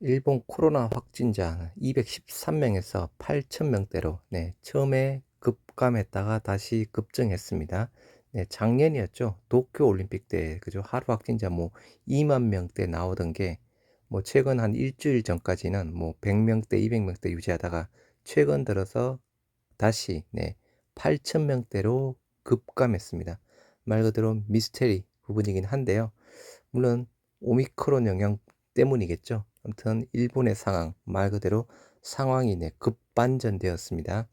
일본 코로나 확진자 213명에서 8,000명대로 네, 처음에 급감했다가 다시 급증했습니다. 네, 작년이었죠. 도쿄 올림픽 때 그죠. 하루 확진자 뭐 2만 명대 나오던 게 뭐 최근 한 일주일 전까지는 뭐 100명대, 200명대 유지하다가 최근 들어서 다시 네, 8,000명대로 급감했습니다. 말 그대로 미스테리 부분이긴 한데요. 물론 오미크론 영향 때문이겠죠. 아무튼 일본의 상황, 말 그대로 상황이 네, 급반전되었습니다.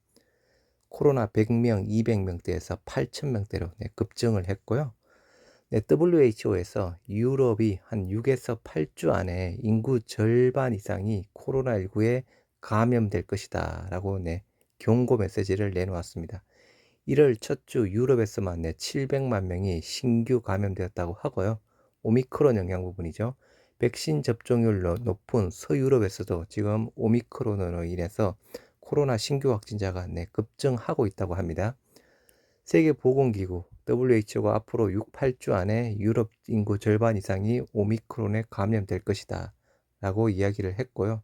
코로나 100명, 200명대에서 8,000명대로 네, 급증을 했고요. 네, WHO에서 유럽이 한 6에서 8주 안에 인구 절반 이상이 코로나19에 감염될 것이다 라고 네, 경고 메시지를 내놓았습니다. 1월 첫 주 유럽에서만 네, 700만 명이 신규 감염되었다고 하고요. 오미크론 영향 부분이죠. 백신 접종률 높은 서유럽에서도 지금 오미크론으로 인해서 코로나 신규 확진자가 네, 급증하고 있다고 합니다. 세계보건기구 WHO가 앞으로 6, 8주 안에 유럽 인구 절반 이상이 오미크론에 감염될 것이다 라고 이야기를 했고요.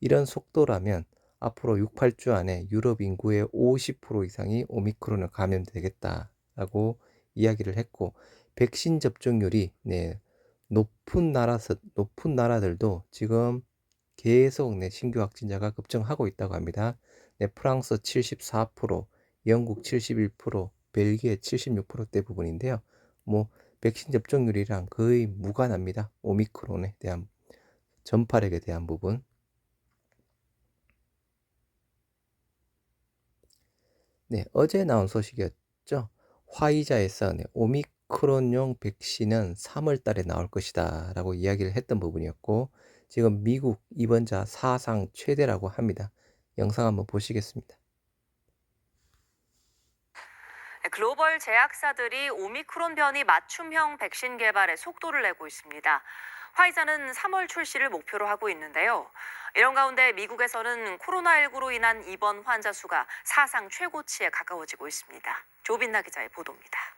이런 속도라면 앞으로 6, 8주 안에 유럽 인구의 50% 이상이 오미크론에 감염되겠다 라고 이야기를 했고 백신 접종률이 네, 높은 나라 높은 나라들도 지금 계속 네, 신규 확진자가 급증하고 있다고 합니다. 네, 프랑스 74%, 영국 71%, 벨기에 76%대 부분인데요. 뭐 백신 접종률이랑 거의 무관합니다. 오미크론에 대한 전파력에 대한 부분. 네, 어제 나온 소식이었죠. 화이자에서 네, 오미 크론용 백신은 3월 달에 나올 것이다 라고 이야기를 했던 부분이었고 지금 미국 입원자 사상 최대라고 합니다. 영상 한번 보시겠습니다. 글로벌 제약사들이 오미크론 변이 맞춤형 백신 개발에 속도를 내고 있습니다. 화이자는 3월 출시를 목표로 하고 있는데요. 이런 가운데 미국에서는 코로나19로 인한 입원 환자 수가 사상 최고치에 가까워지고 있습니다. 조빈나 기자의 보도입니다.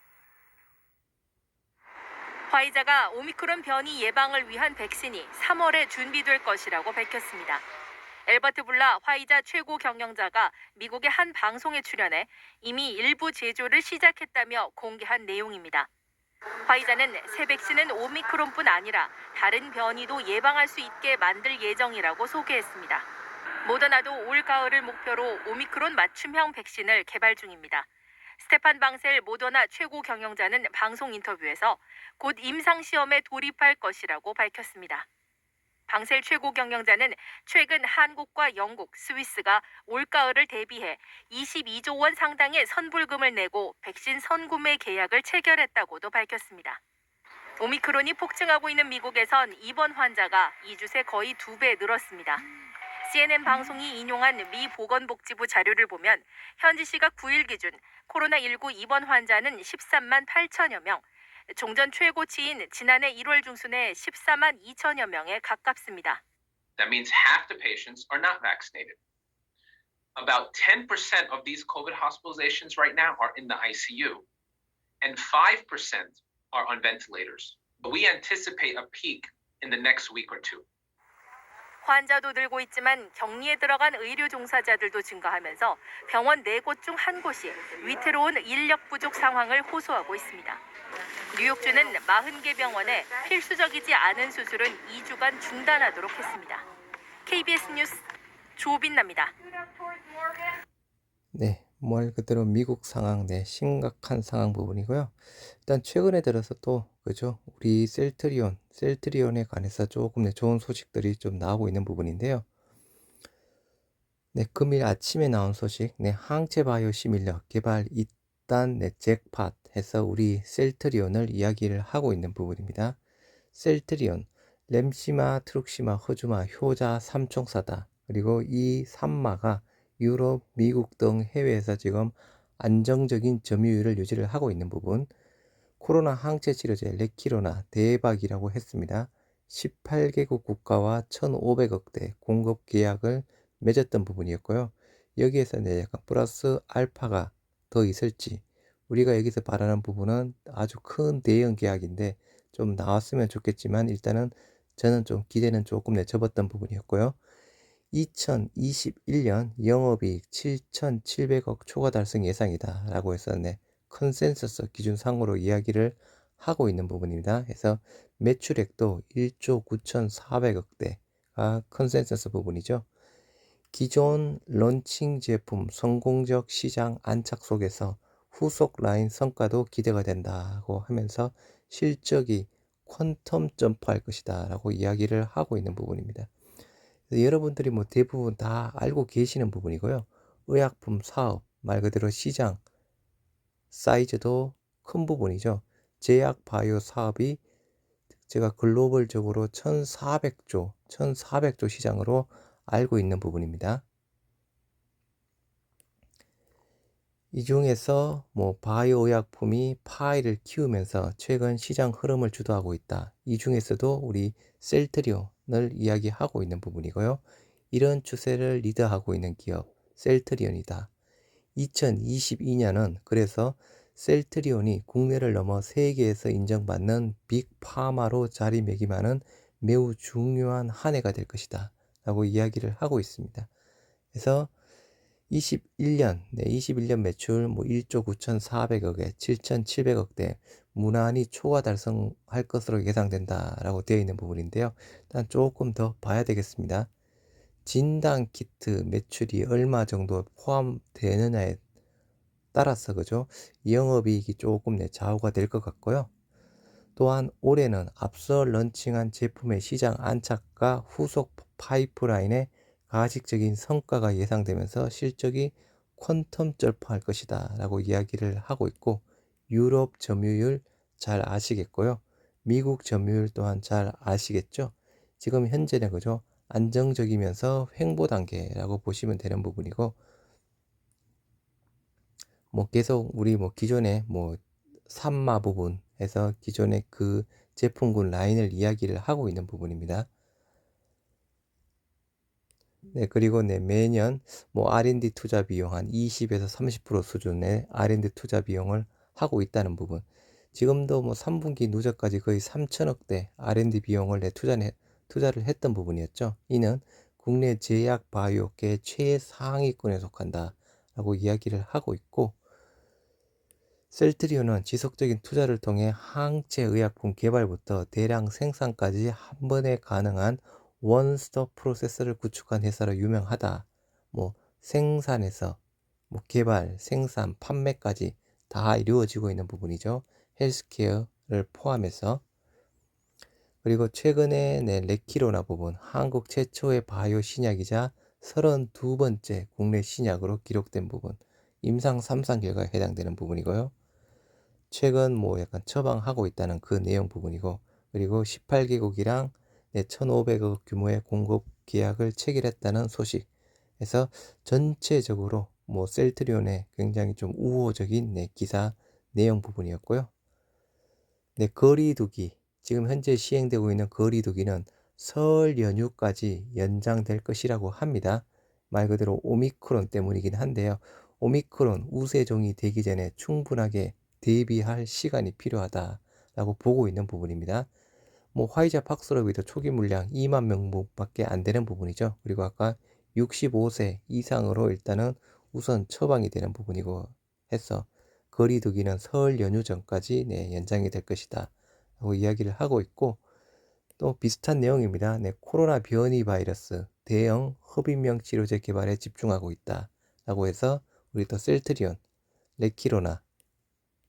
화이자가 오미크론 변이 예방을 위한 백신이 3월에 준비될 것이라고 밝혔습니다. 엘버트 블라 화이자 최고 경영자가 미국의 한 방송에 출연해 이미 일부 제조를 시작했다며 공개한 내용입니다. 화이자는 새 백신은 오미크론뿐 아니라 다른 변이도 예방할 수 있게 만들 예정이라고 소개했습니다. 모더나도 올 가을을 목표로 오미크론 맞춤형 백신을 개발 중입니다. 스테판 방셀 모더나 최고 경영자는 방송 인터뷰에서 곧 임상 시험에 돌입할 것이라고 밝혔습니다. 방셀 최고 경영자는 최근 한국과 영국, 스위스가 올가을을 대비해 22조 원 상당의 선불금을 내고 백신 선구매 계약을 체결했다고도 밝혔습니다. 오미크론이 폭증하고 있는 미국에선 입원 환자가 2주 새 거의 두배 늘었습니다. CNN 방송이 인용한 미 보건복지부 자료를 보면 현지 시각 9일 기준 코로나19 입원 환자는 13만 8천여 명, 종전 최고치인 지난해 1월 중순에 14만 2천여 명에 가깝습니다. That means half the patients are not vaccinated. About 10% of these COVID hospitalizations right now are in the ICU, and 5% are on ventilators. We anticipate a peak in the next week or two. 환자도 늘고 있지만 격리에 들어간 의료 종사자들도 증가하면서 병원 네 곳 중 한 곳이 위태로운 인력 부족 상황을 호소하고 있습니다. 뉴욕주는 40개 병원에 필수적이지 않은 수술은 2주간 중단하도록 했습니다. KBS 뉴스 조빈나입니다. 네, 말 그대로 미국 상황, 네, 심각한 상황 부분이고요. 일단 최근에 들어서 또 그죠? 우리 셀트리온, 셀트리온에 관해서 조금 네, 좋은 소식들이 좀 나오고 있는 부분인데요. 네, 금일 아침에 나온 소식, 네, 항체 바이오 시밀러 개발 이단 네, 잭팟 해서 우리 셀트리온을 이야기를 하고 있는 부분입니다. 셀트리온, 램시마, 트룩시마, 허주마, 효자, 삼총사다. 그리고 이 삼마가 유럽, 미국 등 해외에서 지금 안정적인 점유율을 유지를 하고 있는 부분. 코로나 항체 치료제 레키로나 대박이라고 했습니다. 18개국 국가와 1,500억대 공급 계약을 맺었던 부분이었고요. 여기에서 네, 약간 플러스 알파가 더 있을지 우리가 여기서 바라는 부분은 아주 큰 대형 계약인데 좀 나왔으면 좋겠지만 일단은 저는 좀 기대는 조금 내 접었던 부분이었고요. 2021년 영업이익 7,700억 초과 달성 예상이다 라고 해서 네, 컨센서스 기준상으로 이야기를 하고 있는 부분입니다. 그래서 매출액도 1조 9,400억대가 컨센서스 부분이죠. 기존 런칭 제품 성공적 시장 안착 속에서 후속 라인 성과도 기대가 된다고 하면서 실적이 퀀텀 점프할 것이다 라고 이야기를 하고 있는 부분입니다. 여러분들이 뭐 대부분 다 알고 계시는 부분이고요. 의약품 사업, 말 그대로 시장 사이즈도 큰 부분이죠. 제약 바이오 사업이 제가 글로벌적으로 1,400조, 1,400조 시장으로 알고 있는 부분입니다. 이 중에서 뭐 바이오 의약품이 파이를 키우면서 최근 시장 흐름을 주도하고 있다. 이 중에서도 우리 셀트리온 을 이야기하고 있는 부분이고요. 이런 추세를 리드하고 있는 기업 셀트리온이다. 2022년은 그래서 셀트리온이 국내를 넘어 세계에서 인정받는 빅파마로 자리매김하는 매우 중요한 한 해가 될 것이다. 라고 이야기를 하고 있습니다. 그래서 21년, 네, 21년 매출 뭐 1조 9,400억에 7,700억대 무난히 초과 달성할 것으로 예상된다라고 되어 있는 부분인데요. 일단 조금 더 봐야 되겠습니다. 진단 키트 매출이 얼마 정도 포함되느냐에 따라서 그죠? 영업이익이 조금 내 좌우가 될 것 같고요. 또한 올해는 앞서 런칭한 제품의 시장 안착과 후속 파이프라인의 가식적인 성과가 예상되면서 실적이 퀀텀 절파할 것이다 라고 이야기를 하고 있고 유럽 점유율 잘 아시겠고요. 미국 점유율 또한 잘 아시겠죠. 지금 현재는 그죠. 안정적이면서 횡보 단계라고 보시면 되는 부분이고 뭐 계속 우리 뭐 기존에 뭐 산마 부분에서 기존의 그 제품군 라인을 이야기를 하고 있는 부분입니다. 네, 그리고 네, 매년 뭐 R&D 투자 비용 한 20에서 30% 수준의 R&D 투자 비용을 하고 있다는 부분. 지금도 뭐 3분기 누적까지 거의 3천억대 R&D 비용을 내 투자 투자를 했던 부분이었죠. 이는 국내 제약 바이오계 최상위권에 속한다라고 이야기를 하고 있고 셀트리온은 지속적인 투자를 통해 항체 의약품 개발부터 대량 생산까지 한 번에 가능한 원스톱 프로세스를 구축한 회사로 유명하다. 뭐 생산에서 뭐 개발, 생산, 판매까지 다 이루어지고 있는 부분이죠. 헬스케어를 포함해서 그리고 최근에 네, 레키로나 부분 한국 최초의 바이오 신약이자 32번째 국내 신약으로 기록된 부분 임상 3상 결과에 해당되는 부분이고요. 최근 뭐 약간 처방하고 있다는 그 내용 부분이고 그리고 18개국이랑 네, 1,500억 규모의 공급 계약을 체결했다는 소식에서 전체적으로 뭐 셀트리온의 굉장히 좀 우호적인 네, 기사 내용 부분이었고요. 네, 거리두기 지금 현재 시행되고 있는 거리두기는 설 연휴까지 연장될 것이라고 합니다. 말 그대로 오미크론 때문이긴 한데요. 오미크론 우세종이 되기 전에 충분하게 대비할 시간이 필요하다라고 보고 있는 부분입니다. 뭐 화이자 팍스러비도 초기 물량 2만 명밖에 안 되는 부분이죠. 그리고 아까 65세 이상으로 일단은 우선 처방이 되는 부분이고 해서 거리두기는 설 연휴 전까지 네, 연장이 될 것이다. 라고 이야기를 하고 있고 또 비슷한 내용입니다. 네, 코로나 변이 바이러스 대형 흡입명 치료제 개발에 집중하고 있다. 라고 해서 우리 또 셀트리온, 레키로나,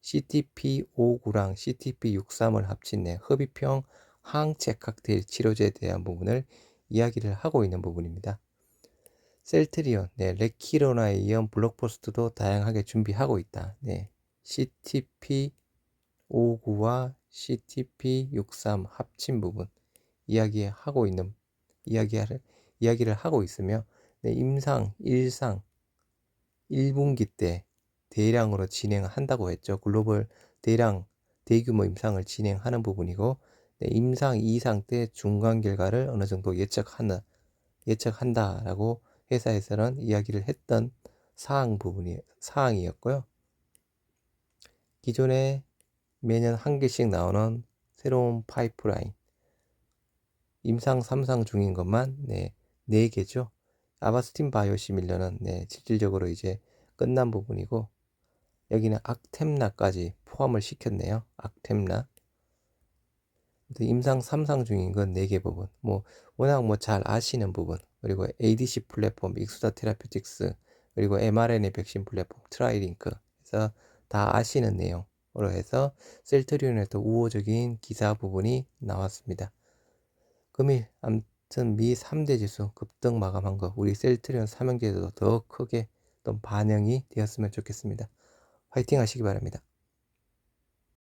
CTP59랑 CTP63을 합친 네, 흡입형 항체 칵테일 치료제에 대한 부분을 이야기를 하고 있는 부분입니다. 셀트리온, 네, 레키로나에 이은 블록포스트도 다양하게 준비하고 있다. 네, CTP59와 CTP63 합친 부분 이야기하고 있는 이야기를 이야기를 하고 있으며 네, 임상 1상 1분기 때 대량으로 진행한다고 했죠. 글로벌 대량 대규모 임상을 진행하는 부분이고 네, 임상 2상 때 중간 결과를 어느 정도 예측한다 예측한다라고 회사에서는 이야기를 했던 사항 부분이 사항이었고요. 기존에 매년 한 개씩 나오는 새로운 파이프라인 임상 3상 중인 것만 네, 4개죠. 아바스틴 바이오 시밀러는 네, 실질적으로 이제 끝난 부분이고 여기는 악템라까지 포함을 시켰네요. 악템라. 임상 3상 중인 건 4개 부분. 뭐 워낙 뭐 잘 아시는 부분. 그리고 ADC 플랫폼, 익수다 테라피틱스, 그리고 mRNA 백신 플랫폼 트라이링크. 그래서 다 아시는 내용으로 해서 셀트리온에도 우호적인 기사 부분이 나왔습니다. 금일 아무튼 미 3대 지수 급등 마감한 거 우리 셀트리온 삼형제도 더 크게 또 반영이 되었으면 좋겠습니다. 화이팅 하시기 바랍니다.